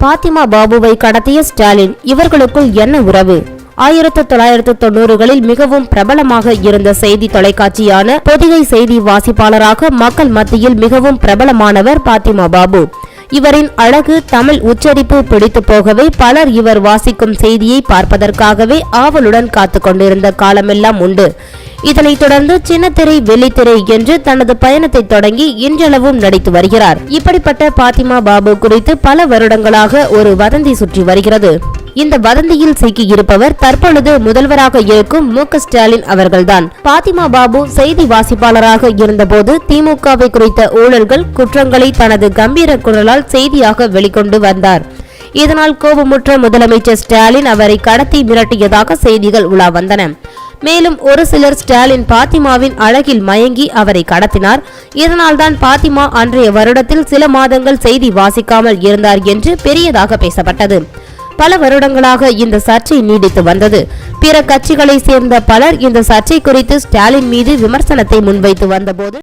பாத்திமா பாபுவை கடத்திய ஸ்டாலின் இவர்களுக்குள் என்ன உறவு? ஆயிரத்து தொள்ளாயிரத்து தொண்ணூறுகளில் மிகவும் பிரபலமாக இருந்த செய்தி தொலைக்காட்சியான பொதிகை செய்தி வாசிப்பாளராக மக்கள் மத்தியில் மிகவும் பிரபலமானவர் பாத்திமா பாபு. இவரின் அழகு தமிழ் உச்சரிப்பு பிடித்து போகவே பலர் இவர் வாசிக்கும் செய்தியை பார்ப்பதற்காகவே ஆவலுடன் காத்து கொண்டிருந்த காலமெல்லாம் உண்டு. இதனைத் தொடர்ந்து சின்னத்திரை வெள்ளித்திரை என்று தனது பயணத்தை தொடங்கி இன்றளவும் நடித்து வருகிறார். இப்படிப்பட்ட பாத்திமா பாபு குறித்து பல வருடங்களாக ஒரு வதந்தி சுற்றி வருகிறது. இந்த வதந்தியில் சிக்கி இருப்பவர் தற்பொழுது முதல்வராக இருக்கும் மு க ஸ்டாலின் அவர்கள்தான். பாத்திமா பாபு செய்தி வாசிப்பாளராக இருந்தபோது திமுகவை குறித்த ஊழல்கள் குற்றங்களை தனது கம்பீர குரலால் செய்தியாக வெளிக்கொண்டு வந்தார். இதனால் கோபமுற்ற முதலமைச்சர் ஸ்டாலின் அவரை கடத்தி மிரட்டியதாக செய்திகள் உலா வந்தன. மேலும் ஒரு சிலர் ஸ்டாலின் பாத்திமாவின் அழகில் மயங்கி அவரை கடத்தினார். இதனால்தான் பாத்திமா அன்றைய வருடத்தில் சில மாதங்கள் செய்தி வாசிக்காமல் இருந்தார் என்று பெரியதாக பேசப்பட்டது. பல வருடங்களாக இந்த சர்ச்சை நீடித்து வந்தது. பிற கட்சிகளை சேர்ந்த பலர் இந்த சர்ச்சை குறித்து ஸ்டாலின் மீது விமர்சனத்தை முன்வைத்து வந்தபோது